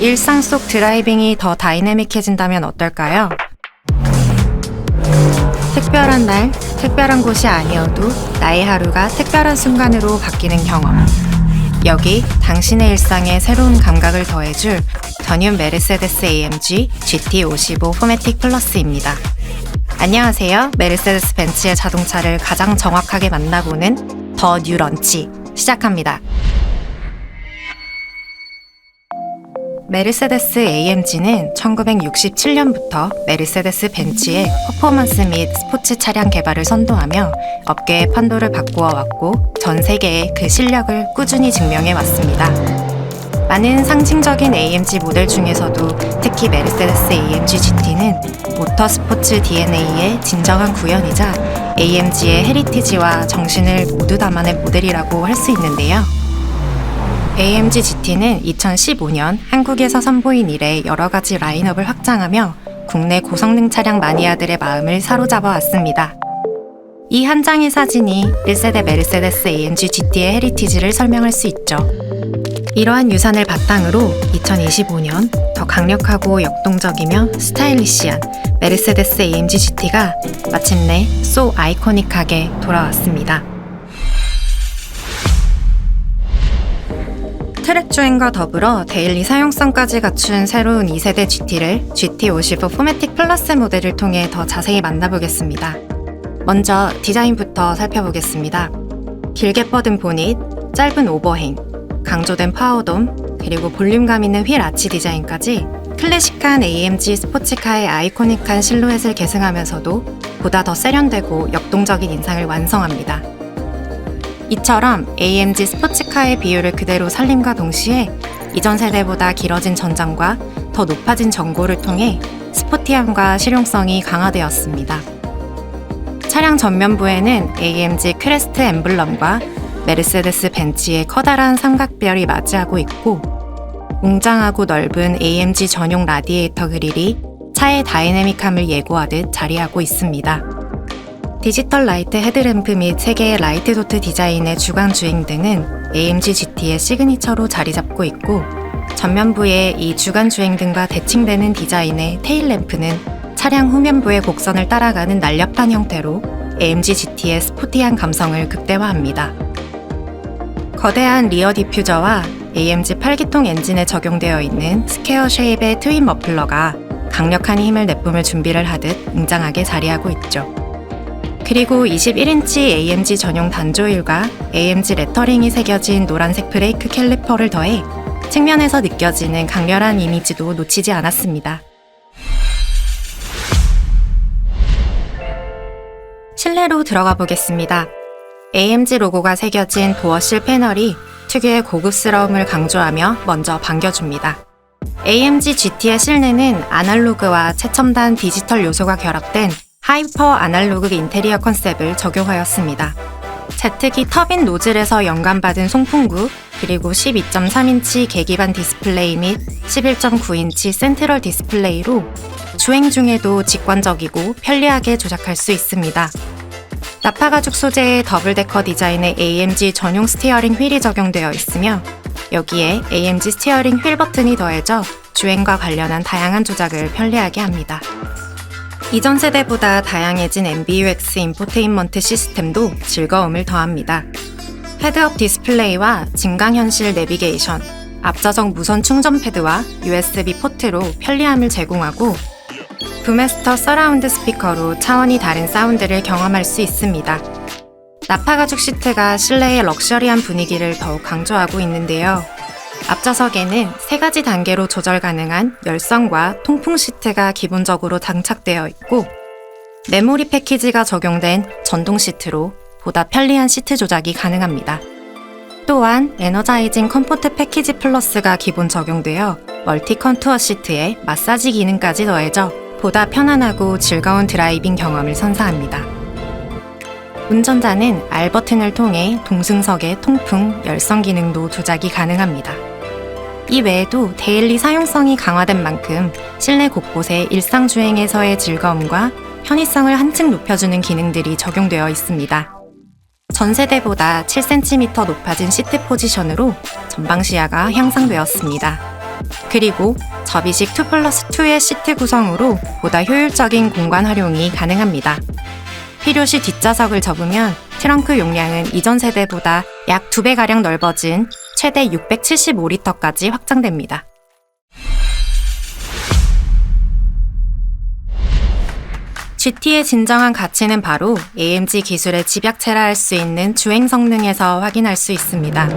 일상 속 드라이빙이 더 다이내믹해진다면 어떨까요? 특별한 날, 특별한 곳이 아니어도 나의 하루가 특별한 순간으로 바뀌는 경험. 여기 당신의 일상에 새로운 감각을 더해줄 전윤 메르세데스 AMG GT55 포매틱 플러스입니다. 안녕하세요. 메르세데스 벤츠의 자동차를 가장 정확하게 만나보는 더 뉴 런치 시작합니다. 메르세데스 AMG는 1967년부터 메르세데스 벤츠의 퍼포먼스 및 스포츠 차량 개발을 선도하며 업계의 판도를 바꾸어 왔고 전 세계에 그 실력을 꾸준히 증명해 왔습니다. 많은 상징적인 AMG 모델 중에서도 특히 메르세데스 AMG GT는 모터 스포츠 DNA의 진정한 구현이자 AMG의 헤리티지와 정신을 모두 담아낸 모델이라고 할 수 있는데요. AMG GT는 2015년 한국에서 선보인 이래 여러 가지 라인업을 확장하며 국내 고성능 차량 마니아들의 마음을 사로잡아 왔습니다. 이 한 장의 사진이 1세대 메르세데스 AMG GT의 헤리티지를 설명할 수 있죠. 이러한 유산을 바탕으로 2025년 더 강력하고 역동적이며 스타일리시한 메르세데스 AMG GT가 마침내 소 아이코닉하게 돌아왔습니다. 트랙 주행과 더불어 데일리 사용성까지 갖춘 새로운 2세대 GT를 GT55 포매틱 플러스 모델을 통해 더 자세히 만나보겠습니다. 먼저 디자인부터 살펴보겠습니다. 길게 뻗은 보닛, 짧은 오버행, 강조된 파워돔, 그리고 볼륨감 있는 휠 아치 디자인까지 클래식한 AMG 스포츠카의 아이코닉한 실루엣을 계승하면서도 보다 더 세련되고 역동적인 인상을 완성합니다. 이처럼 AMG 스포츠카의 비율을 그대로 살림과 동시에 이전 세대보다 길어진 전장과 더 높아진 전고를 통해 스포티함과 실용성이 강화되었습니다. 차량 전면부에는 AMG 크레스트 엠블럼과 메르세데스 벤츠의 커다란 삼각별이 맞이하고 있고 웅장하고 넓은 AMG 전용 라디에이터 그릴이 차의 다이내믹함을 예고하듯 자리하고 있습니다. 디지털 라이트 헤드램프 및 3개의 라이트 도트 디자인의 주간 주행 등은 AMG GT의 시그니처로 자리 잡고 있고 전면부의 이 주간 주행 등과 대칭되는 디자인의 테일 램프는 차량 후면부의 곡선을 따라가는 날렵한 형태로 AMG GT의 스포티한 감성을 극대화합니다. 거대한 리어 디퓨저와 AMG 8기통 엔진에 적용되어 있는 스퀘어 쉐입의 트윈 머플러가 강력한 힘을 내뿜을 준비를 하듯 웅장하게 자리하고 있죠. 그리고 21인치 AMG 전용 단조일과 AMG 레터링이 새겨진 노란색 브레이크 캘리퍼를 더해 측면에서 느껴지는 강렬한 이미지도 놓치지 않았습니다. 실내로 들어가 보겠습니다. AMG 로고가 새겨진 도어실 패널이 특유의 고급스러움을 강조하며 먼저 반겨줍니다. AMG GT의 실내는 아날로그와 최첨단 디지털 요소가 결합된 하이퍼 아날로그 인테리어 컨셉을 적용하였습니다. 제트기 터빈 노즐에서 영감받은 송풍구, 그리고 12.3인치 계기반 디스플레이 및 11.9인치 센트럴 디스플레이로 주행 중에도 직관적이고 편리하게 조작할 수 있습니다. 나파 가죽 소재의 더블데커 디자인의 AMG 전용 스티어링 휠이 적용되어 있으며 여기에 AMG 스티어링 휠 버튼이 더해져 주행과 관련한 다양한 조작을 편리하게 합니다. 이전 세대보다 다양해진 MBUX 인포테인먼트 시스템도 즐거움을 더합니다. 헤드업 디스플레이와 증강현실 내비게이션, 앞좌석 무선 충전 패드와 USB 포트로 편리함을 제공하고 부메스터 서라운드 스피커로 차원이 다른 사운드를 경험할 수 있습니다. 나파 가죽 시트가 실내의 럭셔리한 분위기를 더욱 강조하고 있는데요. 앞좌석에는 세 가지 단계로 조절 가능한 열선과 통풍 시트가 기본적으로 장착되어 있고 메모리 패키지가 적용된 전동 시트로 보다 편리한 시트 조작이 가능합니다. 또한 에너자이징 컴포트 패키지 플러스가 기본 적용되어 멀티 컨투어 시트에 마사지 기능까지 더해져 보다 편안하고 즐거운 드라이빙 경험을 선사합니다. 운전자는 R 버튼을 통해 동승석의 통풍, 열선 기능도 조작이 가능합니다. 이 외에도 데일리 사용성이 강화된 만큼 실내 곳곳에 일상 주행에서의 즐거움과 편의성을 한층 높여주는 기능들이 적용되어 있습니다. 전 세대보다 7cm 높아진 시트 포지션으로 전방 시야가 향상되었습니다. 그리고 접이식 2 플러스 2의 시트 구성으로 보다 효율적인 공간 활용이 가능합니다. 필요시 뒷좌석을 접으면 트렁크 용량은 이전 세대보다 약 2배가량 넓어진 최대 675리터까지 확장됩니다. GT의 진정한 가치는 바로 AMG 기술의 집약체라 할 수 있는 주행 성능에서 확인할 수 있습니다.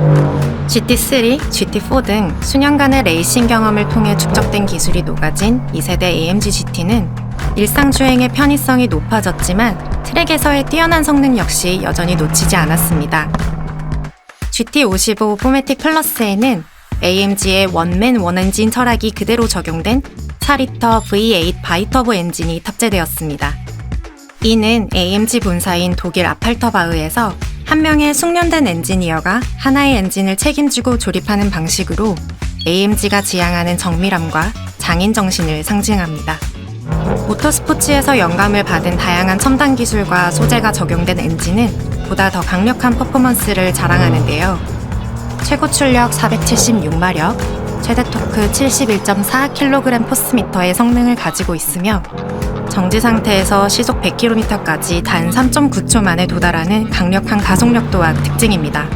GT3, GT4 등 수년간의 레이싱 경험을 통해 축적된 기술이 녹아진 2세대 AMG GT는 일상 주행의 편의성이 높아졌지만 트랙에서의 뛰어난 성능 역시 여전히 놓치지 않았습니다. GT55 포매틱 플러스에는 AMG의 원맨 원엔진 철학이 그대로 적용된 4리터 V8 바이터보 엔진이 탑재되었습니다. 이는 AMG 본사인 독일 아팔터바흐에서 한 명의 숙련된 엔지니어가 하나의 엔진을 책임지고 조립하는 방식으로 AMG가 지향하는 정밀함과 장인 정신을 상징합니다. 모터스포츠에서 영감을 받은 다양한 첨단 기술과 소재가 적용된 엔진은 보다 더 강력한 퍼포먼스를 자랑하는데요. 최고 출력 476마력, 최대 토크 71.4kg 포스미터의 성능을 가지고 있으며 정지 상태에서 시속 100km까지 단 3.9초 만에 도달하는 강력한 가속력 또한 특징입니다.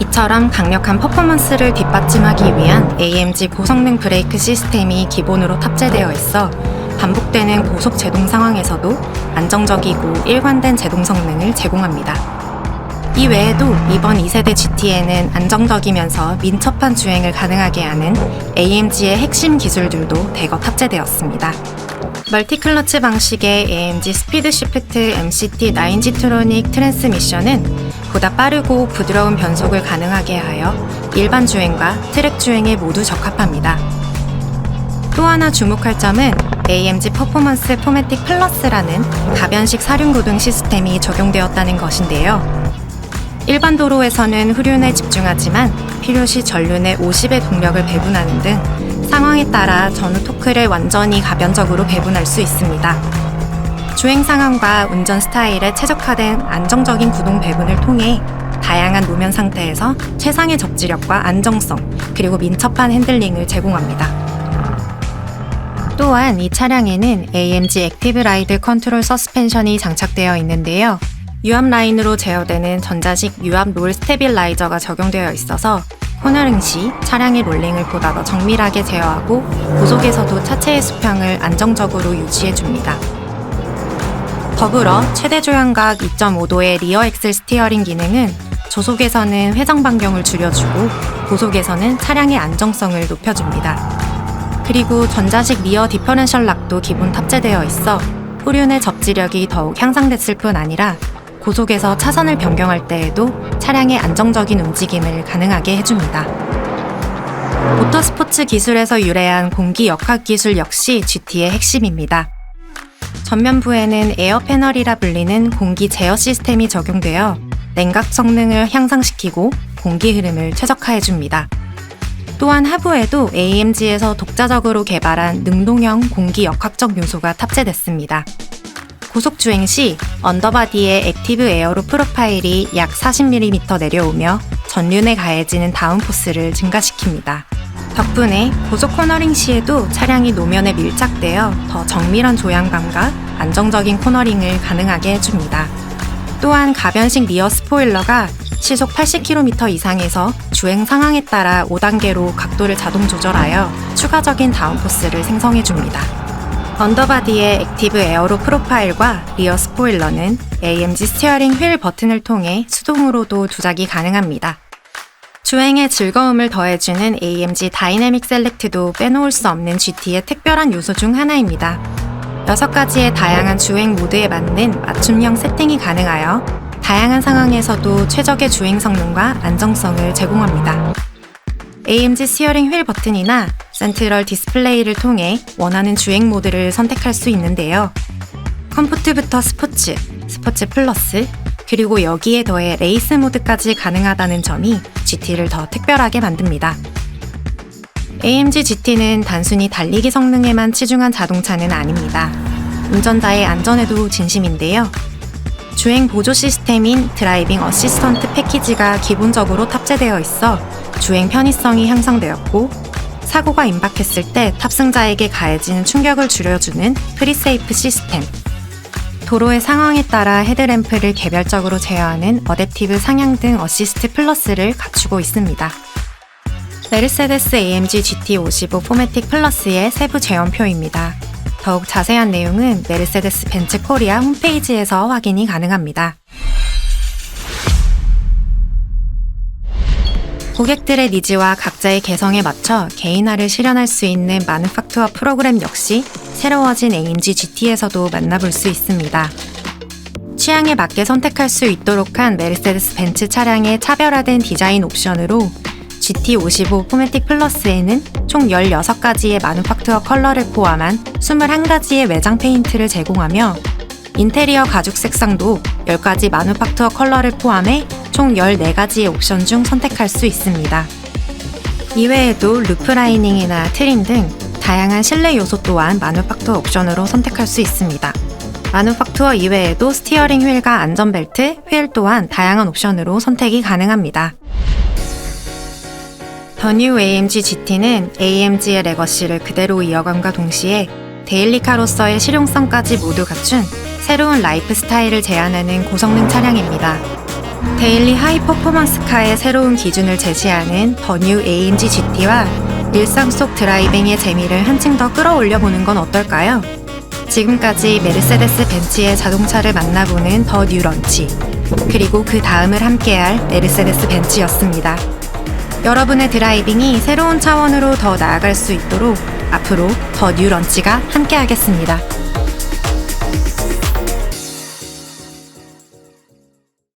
이처럼 강력한 퍼포먼스를 뒷받침하기 위한 AMG 고성능 브레이크 시스템이 기본으로 탑재되어 있어 반복되는 고속 제동 상황에서도 안정적이고 일관된 제동 성능을 제공합니다. 이 외에도 이번 2세대 GT에는 안정적이면서 민첩한 주행을 가능하게 하는 AMG의 핵심 기술들도 대거 탑재되었습니다. 멀티클러치 방식의 AMG 스피드 시프트 MCT 9G 트로닉 트랜스미션은 보다 빠르고 부드러운 변속을 가능하게 하여 일반 주행과 트랙 주행에 모두 적합합니다. 또 하나 주목할 점은 AMG 퍼포먼스 포매틱 플러스라는 가변식 사륜구동 시스템이 적용되었다는 것인데요. 일반 도로에서는 후륜에 집중하지만 필요시 전륜에 50의 동력을 배분하는 등 상황에 따라 전후 토크를 완전히 가변적으로 배분할 수 있습니다. 주행 상황과 운전 스타일에 최적화된 안정적인 구동 배분을 통해 다양한 노면 상태에서 최상의 접지력과 안정성, 그리고 민첩한 핸들링을 제공합니다. 또한 이 차량에는 AMG 액티브 라이드 컨트롤 서스펜션이 장착되어 있는데요. 유압 라인으로 제어되는 전자식 유압 롤 스테빌라이저가 적용되어 있어서 코너링 시 차량의 롤링을 보다 더 정밀하게 제어하고 고속에서도 차체의 수평을 안정적으로 유지해 줍니다. 더불어 최대 조향각 2.5도의 리어 엑셀 스티어링 기능은 저속에서는 회전 반경을 줄여주고 고속에서는 차량의 안정성을 높여줍니다. 그리고 전자식 리어 디퍼런셜 락도 기본 탑재되어 있어 후륜의 접지력이 더욱 향상됐을 뿐 아니라 고속에서 차선을 변경할 때에도 차량의 안정적인 움직임을 가능하게 해줍니다. 모터스포츠 기술에서 유래한 공기 역학 기술 역시 GT의 핵심입니다. 전면부에는 에어 패널이라 불리는 공기 제어 시스템이 적용되어 냉각 성능을 향상시키고 공기 흐름을 최적화해줍니다. 또한 하부에도 AMG에서 독자적으로 개발한 능동형 공기 역학적 요소가 탑재됐습니다. 고속 주행 시 언더바디의 액티브 에어로 프로파일이 약 40mm 내려오며 전륜에 가해지는 다운포스를 증가시킵니다. 덕분에 고속 코너링 시에도 차량이 노면에 밀착되어 더 정밀한 조향감과 안정적인 코너링을 가능하게 해줍니다. 또한 가변식 리어 스포일러가 시속 80km 이상에서 주행 상황에 따라 5단계로 각도를 자동 조절하여 추가적인 다운포스를 생성해 줍니다. 언더바디의 액티브 에어로 프로파일과 리어 스포일러는 AMG 스티어링 휠 버튼을 통해 수동으로도 조작이 가능합니다. 주행의 즐거움을 더해주는 AMG 다이내믹 셀렉트도 빼놓을 수 없는 GT의 특별한 요소 중 하나입니다. 6가지의 다양한 주행 모드에 맞는 맞춤형 세팅이 가능하여 다양한 상황에서도 최적의 주행 성능과 안정성을 제공합니다. AMG 스티어링 휠 버튼이나 센트럴 디스플레이를 통해 원하는 주행 모드를 선택할 수 있는데요. 컴포트부터 스포츠, 스포츠 플러스, 그리고 여기에 더해 레이스 모드까지 가능하다는 점이 GT를 더 특별하게 만듭니다. AMG GT는 단순히 달리기 성능에만 치중한 자동차는 아닙니다. 운전자의 안전에도 진심인데요. 주행 보조 시스템인 드라이빙 어시스턴트 패키지가 기본적으로 탑재되어 있어 주행 편의성이 향상되었고 사고가 임박했을 때 탑승자에게 가해지는 충격을 줄여주는 프리세이프 시스템, 도로의 상황에 따라 헤드램프를 개별적으로 제어하는 어댑티브 상향 등 어시스트 플러스를 갖추고 있습니다. 메르세데스 AMG GT55 포매틱 플러스의 세부 제원표입니다. 더욱 자세한 내용은 메르세데스 벤츠 코리아 홈페이지에서 확인이 가능합니다. 고객들의 니즈와 각자의 개성에 맞춰 개인화를 실현할 수 있는 마누팍투어 프로그램 역시 새로워진 AMG GT에서도 만나볼 수 있습니다. 취향에 맞게 선택할 수 있도록 한 메르세데스 벤츠 차량의 차별화된 디자인 옵션으로 GT55 포매틱 플러스에는 총 16가지의 마누팍투어 컬러를 포함한 21가지의 외장 페인트를 제공하며 인테리어 가죽 색상도 10가지 마누팍투어 컬러를 포함해 총 14가지의 옵션 중 선택할 수 있습니다. 이외에도 루프 라이닝이나 트림 등 다양한 실내 요소 또한 마누팍투어 옵션으로 선택할 수 있습니다. 마누팍투어 이외에도 스티어링 휠과 안전벨트, 휠 또한 다양한 옵션으로 선택이 가능합니다. 더 뉴 AMG GT는 AMG의 레거시를 그대로 이어감과 동시에 데일리카로서의 실용성까지 모두 갖춘 새로운 라이프 스타일을 제안하는 고성능 차량입니다. 데일리 하이 퍼포먼스카의 새로운 기준을 제시하는 더 뉴 AMG GT와 일상 속 드라이빙의 재미를 한층 더 끌어올려 보는 건 어떨까요? 지금까지 메르세데스 벤츠의 자동차를 만나보는 더 뉴 런치, 그리고 그 다음을 함께할 메르세데스 벤츠였습니다. 여러분의 드라이빙이 새로운 차원으로 더 나아갈 수 있도록 앞으로 더 뉴 런치가 함께하겠습니다.